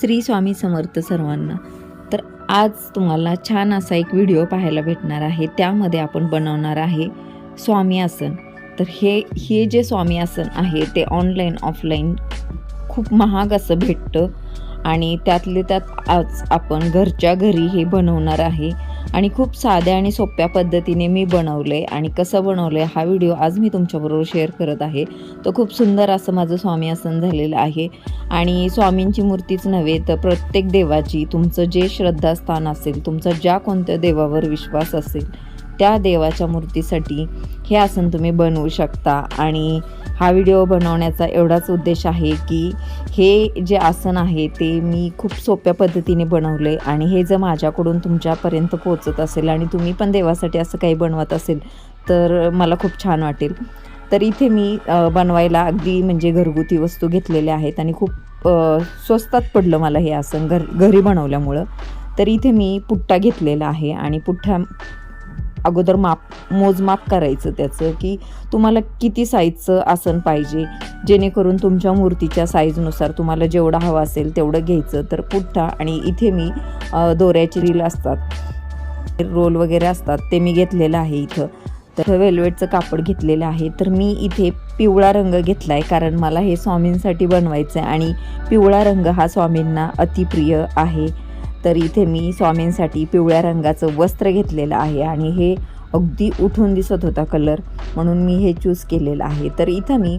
श्री स्वामी समर्थ सर्वांना. तर आज तुम्हाला छान असा एक व्हिडिओ पाहायला भेटणार आहे. त्यामध्ये आपण बनवणार आहे स्वामी आसन. तर हे हे जे स्वामी आसन आहे ते ऑनलाईन ऑफलाईन खूप महाग असं भेटतं. आणि त्यातले त्यात आज आपण घरच्या घरी हे बनवणार आहे. आणि खूप साध्या आणि सोप्या पद्धतीने मी बनवलं आहे आणि कसं बनवलं आहे हा व्हिडिओ आज मी तुमच्याबरोबर शेअर करत आहे. तर खूप सुंदर असं माझं स्वामी आसन झालेलं आहे. आणि स्वामींची मूर्तीच नव्हे तर प्रत्येक देवाची तुमचं जे श्रद्धास्थान असेल तुमचा ज्या कोणत्या देवावर विश्वास असेल त्या देवाच्या मूर्तीसाठी हे आसन तुम्ही बनवू शकता. आणि हा व्हिडिओ बनवण्याचा एवढाच उद्देश आहे की हे जे आसन आहे ते मी खूप सोप्या पद्धतीने बनवले आणि हे जर माझ्याकडून तुमच्यापर्यंत पोचत असेल आणि तुम्ही पण देवासाठी असं काही बनवत असेल तर मला खूप छान वाटेल. तर इथे मी बनवायला अगदी म्हणजे घरगुती वस्तू घेतलेल्या आहेत आणि खूप स्वस्तात पडलं मला हे आसन घर घरी बनवल्यामुळं. तर इथे मी पुट्टा घेतलेला आहे आणि पुठ्ठा अगोदर माप मोजमाप करायचं त्याचं की तुम्हाला किती साईजचं आसन पाहिजे. जेणेकरून तुमच्या मूर्तीच्या साईजनुसार तुम्हाला जेवढा हवा असेल तेवढं घ्यायचं. तर पुठ्ठा आणि इथे मी अ, दोऱ्याची रील असतात. रोल वगैरे असतात ते मी घेतलेलं आहे इथं. तर वेल्वेटचं कापड घेतलेलं आहे. तर मी इथे पिवळा रंग घेतला आहे कारण मला हे स्वामींसाठी बनवायचं आहे आणि पिवळा रंग हा स्वामींना अतिप्रिय आहे. तर इथे मी स्वामींसाठी पिवळ्या रंगाचं वस्त्र घेतलेलं आहे आणि हे अगदी उठून दिसत होता कलर म्हणून मी हे चूज केलेलं आहे. तर इथं मी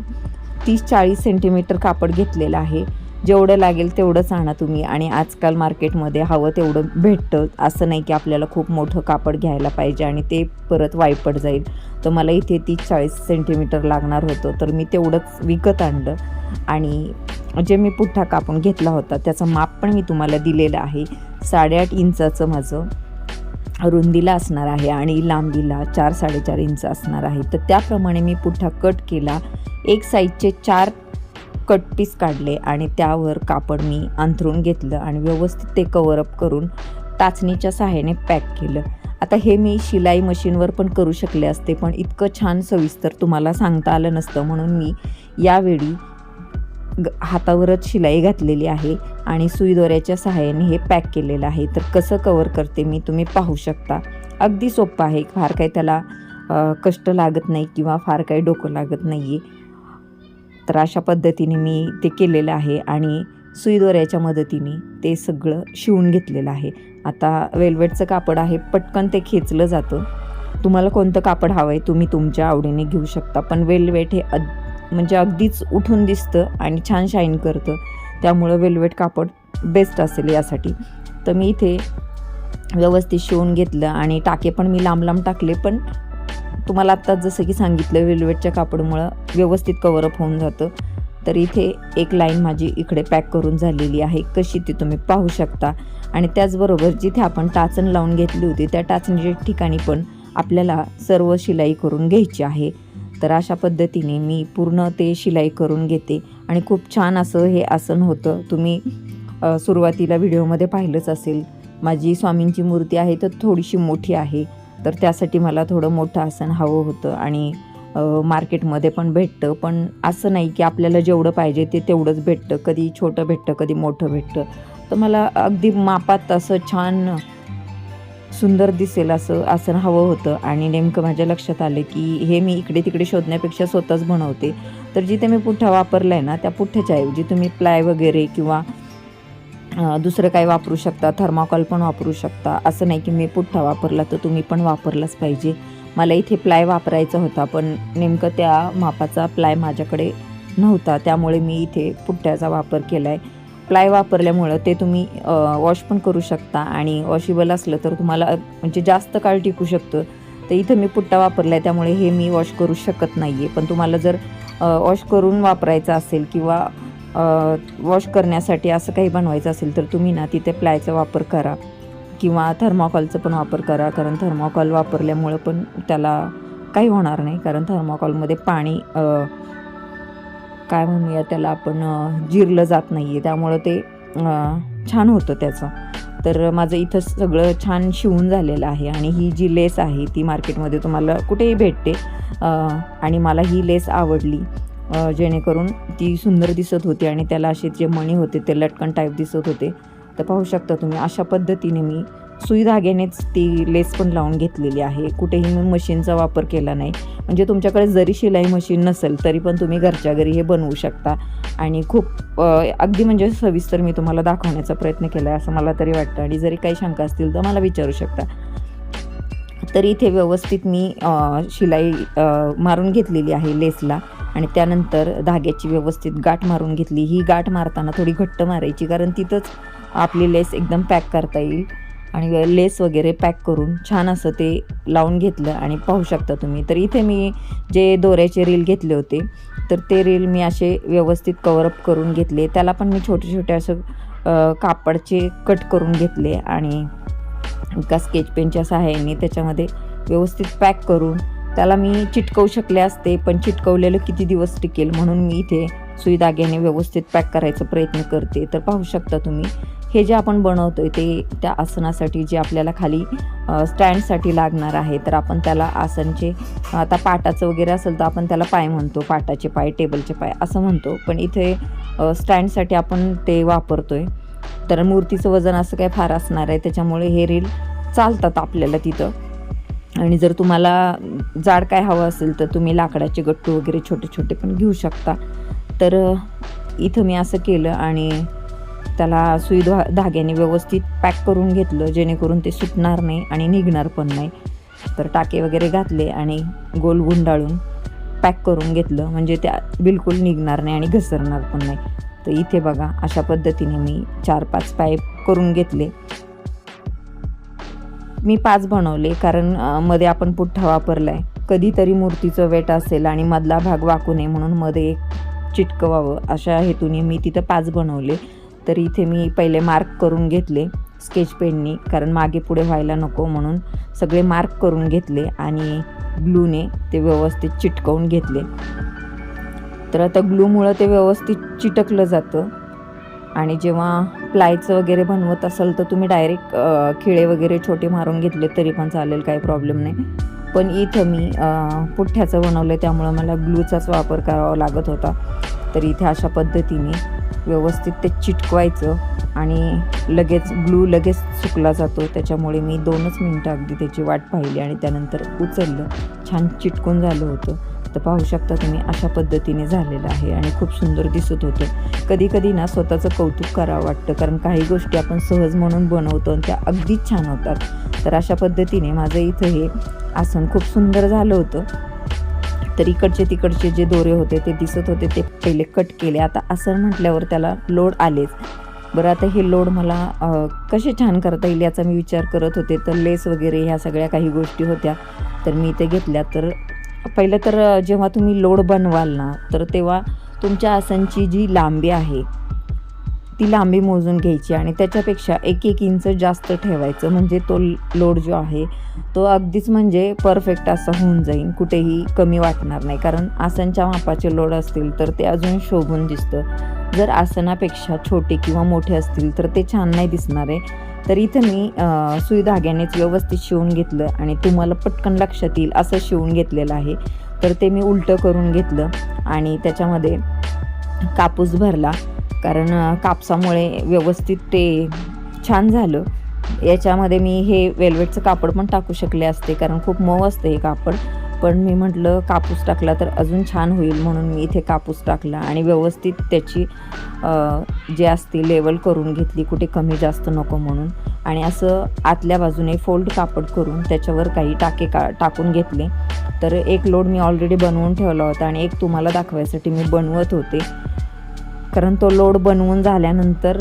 तीस चाळीस सेंटीमीटर कापड घेतलेलं आहे. जेवढं लागेल तेवढंच आणा तुम्ही आणि आजकाल मार्केटमध्ये हवं तेवढं भेटतं. असं नाही की आपल्याला खूप मोठं कापड घ्यायला पाहिजे आणि ते परत वायपट जाईल. तर मला इथे तीस चाळीस सेंटीमीटर लागणार होतं. तर मी तेवढंच विकत आणलं आणि जे मी पुठ्ठा कापून घेतला होता त्याचं माप पण मी तुम्हाला दिलेलं आहे. साडेआठ इंचाचं माझं रुंदीला असणार आहे आणि लांबीला चार साडेचार इंच असणार आहे. तर त्याप्रमाणे मी पुठ्ठा कट केला. एक साईजचे चार कट पीस काढले आणि त्यावर कापड मी अंथरून घेतलं आणि व्यवस्थित ते कवरअप करून टाचणीच्या सहाय्याने पॅक केलं. आता हे मी शिलाई मशीनवर पण करू शकले असते पण इतकं छान सविस्तर तुम्हाला सांगता आलं नसतं म्हणून मी यावेळी ग- हातावरच शिलाई घातलेली आहे आणि सुईदोऱ्याच्या सहाय्याने हे पॅक केलेलं आहे. तर कसं कवर करते मी तुम्ही पाहू शकता. अगदी सोपं आहे. फार काही त्याला कष्ट लागत नाही किंवा फार काही डोकं लागत नाही आहे तर अशा पद्धतीने मी ते केलेलं आहे आणि सुईदोऱ्याच्या मदतीने ते सगळं शिवून घेतलेलं आहे. आता वेल्वेटचं कापड आहे. पटकन ते खेचलं जातं. तुम्हाला कोणतं कापड हवं आहे तुम्ही तुमच्या आवडीने घेऊ शकता. पण वेल्वेट हे अद म्हणजे अगदीच उठून दिसतं आणि छान शाईन करतं. त्यामुळं वेल्वेट कापड बेस्ट असेल यासाठी. तर मी इथे व्यवस्थित शिवून घेतलं आणि टाके पण मी लांब लांब टाकले पण तुम्हाला आत्ताच जसं की सांगितलं वेल्वेटच्या कापडमुळं व्यवस्थित कवरअप होऊन जातं. तर इथे एक लाईन माझी इकडे पॅक करून झालेली आहे. कशी ती तुम्ही पाहू शकता. आणि त्याचबरोबर जिथे आपण टाचण लावून घेतली होती त्या टाचणीच्या ठिकाणी पण आपल्याला सर्व शिलाई करून घ्यायची आहे. तर अशा पद्धतीने मी पूर्ण ते शिलाई करून घेते. आणि खूप छान असं हे आसन होतं. तुम्ही सुरुवातीला व्हिडिओमध्ये पाहिलंच असेल. माझी स्वामींची मूर्ती आहे तर थोडीशी मोठी आहे. तर त्यासाठी मला थोडं मोठं आसन हवं होतं. आणि मार्केटमध्ये पण भेटतं. पण असं नाही की आपल्याला जेवढं पाहिजे ते तेवढंच भेटतं. कधी छोटं भेटतं कधी मोठं भेटतं. तर मला अगदी मापात असं छान सुंदर दिसेल असं आसन हवं होतं. आणि नेमकं माझ्या लक्षात आलं की हे मी इकडे तिकडे शोधण्यापेक्षा स्वतःच बनवते. तर जिथे मी पुठ्ठा वापरला आहे ना त्या पुठ्ठ्याच्या ऐवजी तुम्ही प्लाय वगैरे किंवा दुसरं काही वापरू शकता थर्माकॉल पण वापरू शकता. असं नाही की मी पुठ्ठा वापरला तर तुम्ही पण वापरलाच पाहिजे. मला इथे प्लाय वापरायचा होता पण नेमकं त्या मापाचा प्लाय माझ्याकडे नव्हता. त्यामुळे मी इथे पुठ्ठ्याचा वापर केला आहे प्लाय वापरल्यामुळं ते तुम्ही वॉश पण करू शकता आणि वॉशेबल असलं तर तुम्हाला म्हणजे जास्त काळ टिकू शकतं. तर इथं मी पुट्टा वापरला आहे त्यामुळे हे मी वॉश करू शकत नाही आहे पण तुम्हाला जर वॉश करून वापरायचं असेल किंवा वॉश करण्यासाठी असं काही बनवायचं असेल तर तुम्ही ना तिथे प्लायचा वापर करा किंवा थर्माकॉलचा पण वापर करा. कारण थर्माकॉल वापरल्यामुळं पण त्याला काही होणार नाही. कारण थर्माकॉलमध्ये पाणी काय म्हणूया त्याला आपण जिरलं जात नाही आहे त्यामुळं ते छान होतं त्याचं. तर माझं इथं सगळं छान शिवून झालेलं आहे आणि ही जी लेस आहे ती मार्केटमध्ये तुम्हाला कुठेही भेटते. आणि मला ही लेस आवडली जेणेकरून ती सुंदर दिसत होती आणि त्याला असे जे मणी होते ते लटकन टाईप दिसत होते. तर पाहू शकता तुम्ही अशा पद्धतीने मी सुई धाग्यानेच ती लेस पण लावून घेतलेली आहे. कुठेही मी मशीनचा वापर केला नाही. म्हणजे तुमच्याकडे जरी शिलाई मशीन नसेल तरी पण तुम्ही घरच्या घरी हे बनवू शकता. आणि खूप अगदी म्हणजे सविस्तर मी तुम्हाला दाखवण्याचा प्रयत्न केला आहे असं मला तरी वाटतं. आणि जरी काही शंका असतील तर मला विचारू शकता. तर इथे व्यवस्थित मी शिलाई मारून घेतलेली आहे लेसला. आणि त्यानंतर धाग्याची व्यवस्थित गाठ मारून घेतली. ही गाठ मारताना थोडी घट्ट मारायची कारण तिथंच आपली लेस एकदम पॅक करता येईल. आणि लेस वगैरे पॅक करून छान असं ते लावून घेतलं आणि पाहू शकता तुम्ही. तर इथे मी जे दोऱ्याचे रील घेतले होते तर ते रील मी असे व्यवस्थित कवरअप करून घेतले. त्याला पण मी छोटे छोटे असं कापडचे कट करून घेतले आणि एका स्केच पेनच्या सहाय्याने त्याच्यामध्ये व्यवस्थित पॅक करून त्याला मी चिटकवू शकले असते पण चिटकवलेलं किती दिवस टिकेल म्हणून मी इथे सुई धाग्याने व्यवस्थित पॅक करायचा प्रयत्न करते. तर पाहू शकता तुम्ही हे जे आपण बनवतो आहे ते त्या आसनासाठी जे आपल्याला खाली स्टँडसाठी लागणार आहे तर आपण त्याला आसनचे आता पाटाचं वगैरे असेल तर आपण त्याला पाय म्हणतो पाटाचे पाय टेबलचे पाय असं म्हणतो. पण इथे स्टँडसाठी आपण ते वापरतो आहे तर मूर्तीचं वजन असं काय फार असणार आहे त्याच्यामुळे हे रील चालतात आपल्याला तिथं. आणि जर तुम्हाला जाड काय हवं असेल तर तुम्ही लाकडाचे गट्टू वगैरे छोटे छोटे पण घेऊ शकता. तर इथं मी असं केलं आणि त्याला सुई धा धाग्याने व्यवस्थित पॅक करून घेतलं जेणेकरून ते सुटणार नाही आणि निघणार पण नाही. तर टाके वगैरे घातले आणि गोल गुंडाळून पॅक करून घेतलं. म्हणजे त्या बिलकुल निघणार नाही आणि घसरणार पण नाही. तर इथे बघा अशा पद्धतीने मी चार पाच पाईप करून घेतले. मी पाच बनवले कारण मध्ये आपण पुठ्ठा वापरला आहे कधीतरी मूर्तीचं वेट असेल आणि मधला भाग वाकू नये म्हणून मध्ये एक चिटकवावं अशा हेतूने मी तिथं पाच बनवले. तर इथे मी पहिले मार्क करून घेतले स्केच पेननी कारण मागे पुढे व्हायला नको म्हणून सगळे मार्क करून घेतले आणि ग्लूने ते व्यवस्थित चिटकवून घेतले. तर आता ग्लूमुळं ते व्यवस्थित चिटकलं जातं. आणि जेव्हा प्लायचं वगैरे बनवत असाल तर तुम्ही डायरेक्ट खिळे वगैरे छोटे मारून घेतले तरी पण चालेल काही प्रॉब्लेम नाही. पण इथं मी पुठ्ठ्याचं बनवलं त्यामुळं मला ग्लूचाच वापर करावा लागत होता. तर इथे अशा पद्धतीने व्यवस्थित ते चिटकवायचं आणि लगेच ग्लू लगेच सुकला जातो. त्याच्यामुळे मी दोनच मिनटं अगदी त्याची वाट पाहिली आणि त्यानंतर उचललं. छान चिटकून झालं होतं. तर पाहू शकता तुम्ही अशा पद्धतीने झालेलं आहे आणि खूप सुंदर दिसत होतं. कधी कधी ना स्वतःचं कौतुक करावं वाटतं कारण काही गोष्टी आपण सहज म्हणून बनवतो आणि त्या अगदीच छान होतात. तर अशा पद्धतीने माझं इथं हे आसन खूप सुंदर झालं होतं. तर इकडचे तिकडचे जे दोरे होते ते दिसत होते ते पहिले कट केले. आता आसन म्हटल्यावर त्याला लोड आलेच. बरं आता हे लोड मला कसे छान करता येईल याचा मी विचार करत होते. तर लेस वगैरे ह्या सगळ्या काही गोष्टी होत्या. तर मी ते घेतल्या. तर पहिलं तर जेव्हा तुम्ही लोड बनवाल ना तर तेव्हा तुमच्या आसनची जी लांबी आहे ती लांबी मोजून घ्यायची आणि त्याच्यापेक्षा एक एक इंच जास्त ठेवायचं. म्हणजे तो लोड जो आहे तो अगदीच म्हणजे परफेक्ट असा होऊन जाईल कुठेही कमी वाटणार नाही. कारण आसनच्या मापाचे लोड असतील तर ते अजून शोभून दिसतं. जर आसनापेक्षा छोटे किंवा मोठे असतील तर ते छान नाही दिसणार आहे. तर इथं मी अ, सुई धाग्यानेच व्यवस्थित शिवून घेतलं आणि तुम्हाला पटकन लक्षात येईल असं शिवून घेतलेलं आहे. तर ते मी उलटं करून घेतलं आणि त्याच्यामध्ये कापूस भरला. कारण कापसामुळे व्यवस्थित ते छान झालं. याच्यामध्ये मी हे वेल्वेटचं कापड पण टाकू शकले असते कारण खूप मऊ असते हे कापड. पण मी म्हटलं कापूस टाकला तर अजून छान होईल म्हणून मी इथे कापूस टाकला आणि व्यवस्थित त्याची जे असते लेवल करून घेतली कुठे कमी जास्त नको म्हणून. आणि असं आतल्या बाजूने फोल्ड कापड करून त्याच्यावर काही टाके का टाकून घेतले. तर एक लोड मी ऑलरेडी बनवून ठेवला होता आणि एक तुम्हाला दाखवायसाठी मी बनवत होते. कारण तो लोड बनवून झाल्यानंतर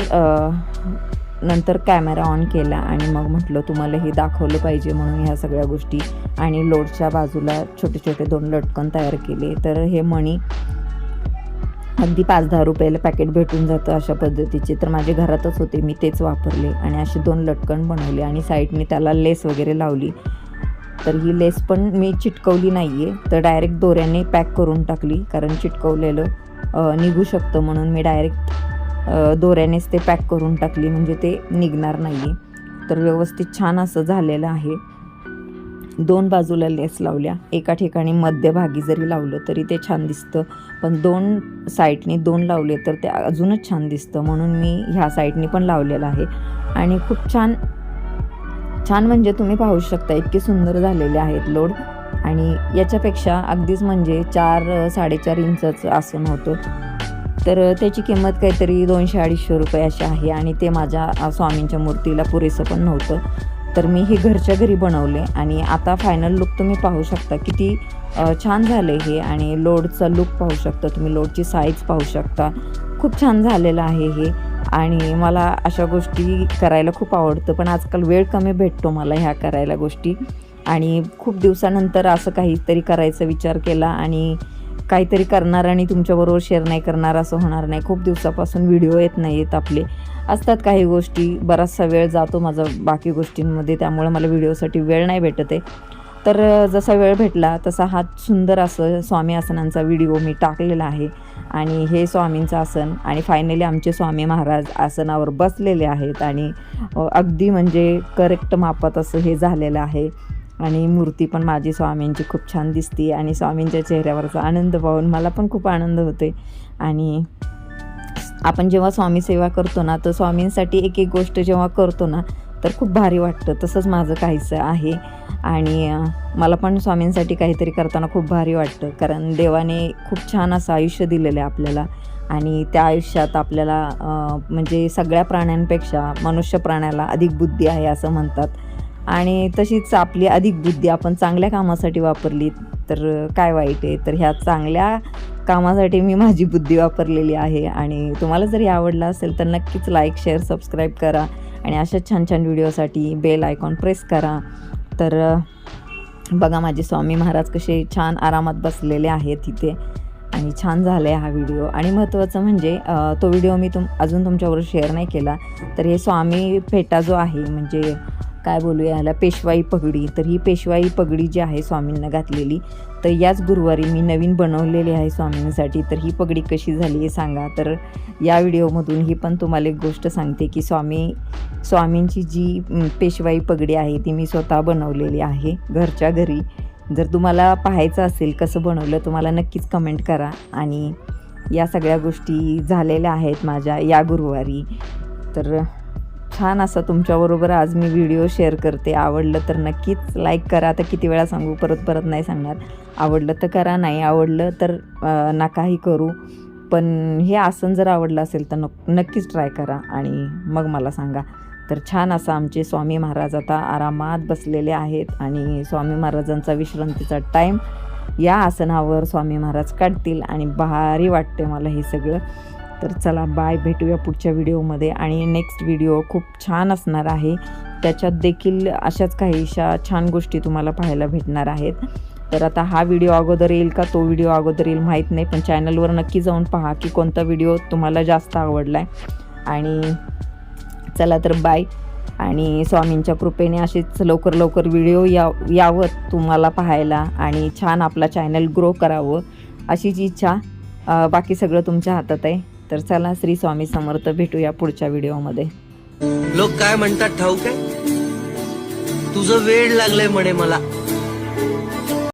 नंतर कॅमेरा ऑन केला आणि मग म्हटलं तुम्हाला हे दाखवलं पाहिजे म्हणून ह्या सगळ्या गोष्टी आणि लोडच्या बाजूला छोटे छोटे दोन लटकन तयार केले. तर हे मणी अगदी पाच दहा रुपयाला पॅकेट भेटून जातं अशा पद्धतीचे. तर माझ्या घरातच होते मी तेच वापरले आणि असे दोन लटकन बनवले आणि साईडने त्याला लेस वगैरे लावली. तर ही लेस पण मी चिटकवली नाही आहे तर डायरेक्ट दोऱ्याने पॅक करून टाकली कारण चिटकवलेलं निघू शकतं म्हणून मी डायरेक्ट दोऱ्यानेच ते पॅक करून टाकली म्हणजे ते निघणार नाही आहे तर व्यवस्थित छान असं झालेलं आहे. दोन बाजूला लेस लावल्या. एका ठिकाणी मध्यभागी जरी लावलं तरी ते छान दिसतं. पण दोन साईडने दोन लावले तर ते अजूनच छान दिसतं. म्हणून मी ह्या साईडने पण लावलेलं आहे. आणि खूप छान छान म्हणजे तुम्ही पाहू शकता इतके सुंदर झालेले आहेत लोड. आणि याच्यापेक्षा अगदीच म्हणजे चार साडेचार इंचाचं आसन होतं. तर त्याची किंमत काहीतरी दोनशे अडीचशे रुपये अशी आहे आणि ते माझ्या स्वामींच्या मूर्तीला पुरेसं पण नव्हतं. तर मी हे घरच्या घरी बनवले आणि आता फायनल लुक तुम्ही पाहू शकता. किती छान झाले हे आणि लोडचा लुक पाहू शकता तुम्ही. लोडची साईज पाहू शकता. खूप छान झालेलं आहे हे आणि मला अशा गोष्टी करायला खूप आवडतं. पण आजकाल वेळ कमी भेटतो मला ह्या करायला गोष्टी. आणि खूप दिवसानंतर असं काहीतरी करायचा विचार केला आणि काहीतरी करणार आणि तुमच्याबरोबर शेअर नाही करणार असं होणार नाही. खूप दिवसापासून व्हिडिओ येत नाही आहेत आपले. असतात काही गोष्टी बराचसा वेळ जातो माझा बाकी गोष्टींमध्ये त्यामुळे मला व्हिडिओसाठी वेळ नाही भेटत आहे. तर जसा वेळ भेटला तसा हा सुंदर असं स्वामी आसनांचा व्हिडिओ मी टाकलेला आहे. आणि हे स्वामींचं आसन आणि फायनली आमचे स्वामी महाराज आसनावर बसलेले आहेत आणि अगदी म्हणजे करेक्ट मापात असं हे झालेलं आहे. आणि मूर्ती पण माझी स्वामींची खूप छान दिसते आणि स्वामींच्या चेहऱ्यावरचा आनंद पाहून मला पण खूप आनंद होते आणि आपण जेव्हा स्वामी सेवा करतो ना तर स्वामींसाठी एक एक गोष्ट जेव्हा करतो ना तर खूप भारी वाटतं. तसंच माझं काहीचं आहे. आणि मला पण स्वामींसाठी काहीतरी करताना खूप भारी वाटतं. कारण देवाने खूप छान असं आयुष्य दिलेलं आहे आपल्याला. आणि त्या आयुष्यात आपल्याला म्हणजे सगळ्या प्राण्यांपेक्षा मनुष्य प्राण्याला अधिक बुद्धी आहे असं म्हणतात. आणि तशीच आपली अधिक बुद्धी आपण चांगल्या कामासाठी वापरली तर काय वाईट आहे? तर ह्या चांगल्या कामासाठी मी माझी बुद्धी वापरलेली आहे आणि तुम्हाला जरी आवडला असेल तर नक्कीच लाईक शेअर सबस्क्राईब करा आणि अशा छान छान व्हिडिओसाठी बेल आयकॉन प्रेस करा. तर बघा माझे स्वामी महाराज कसे छान आरामात बसलेले आहेत इथे. आणि छान झाला आहे हा व्हिडिओ. आणि महत्त्वाचं म्हणजे तो व्हिडिओ मी तुम अजून तुमच्याबरोबर शेअर नाही केला. तर हे स्वामी फेटा जो आहे म्हणजे काय बोलूया ह्याला पेशवाई पगडी. तर ही पेशवाई पगडी जी आहे स्वामींना घातलेली तर याच गुरुवारी मी नवीन बनवलेली आहे स्वामींसाठी. तर ही पगडी कशी झाली हे सांगा. तर या व्हिडिओमधून ही पण तुम्हाला एक गोष्ट सांगते की स्वामी स्वामींची जी पेशवाई पगडी आहे ती मी स्वतः बनवलेली आहे घरच्या घरी. जर तुम्हाला पाहायचं असेल कसं बनवलं तुम्हाला नक्कीच कमेंट करा. आणि या सगळ्या गोष्टी झालेल्या आहेत माझ्या या गुरुवारी. तर छान असा तुमच्याबरोबर आज मी व्हिडिओ शेअर करते. आवडलं तर नक्कीच लाईक करा. आता किती वेळा सांगू? परत परत नाही सांगणार. आवडलं तर करा नाही आवडलं तर नकाही करू. पण हे आसन जर आवडलं असेल तर नक्कीच ट्राय करा आणि मग मला सांगा. तर छान असं आमचे स्वामी महाराज आता आरामात बसलेले आहेत आणि स्वामी महाराजांचा विश्रांतीचा टाईम या आसनावर स्वामी महाराज काढतील आणि भारी वाटते मला हे सगळं. तर चला बाय भेटूया पुढच्या व्हिडिओमध्ये आणि नेक्स्ट व्हिडिओ खूप छान असणार आहे. त्याच्यात देखील अशाच काहीशा छान गोष्टी तुम्हाला पाहायला भेटणार आहेत. तर आता हा व्हिडिओ अगोदर येईल का? तो व्हिडिओ अगोदर येईल माहीत नाही. पण चॅनलवर नक्की जाऊन पहा की कोणता व्हिडिओ तुम्हाला जास्त आवडला आहे आणि चला तर बाय. आणि स्वामींच्या कृपेने असेच लवकर लवकर व्हिडिओ या यावं तुम्हाला पाहायला आणि छान आपला चॅनल ग्रो करावं अशीच इच्छा बाकी सगळं तुमच्या हातात आहे. तर चला श्री स्वामी समर्थ भेटूया पुढच्या व्हिडिओमध्ये. लोक काय म्हणतात ठाऊक आहे? तुझं वेळ लागलंय म्हणे मला.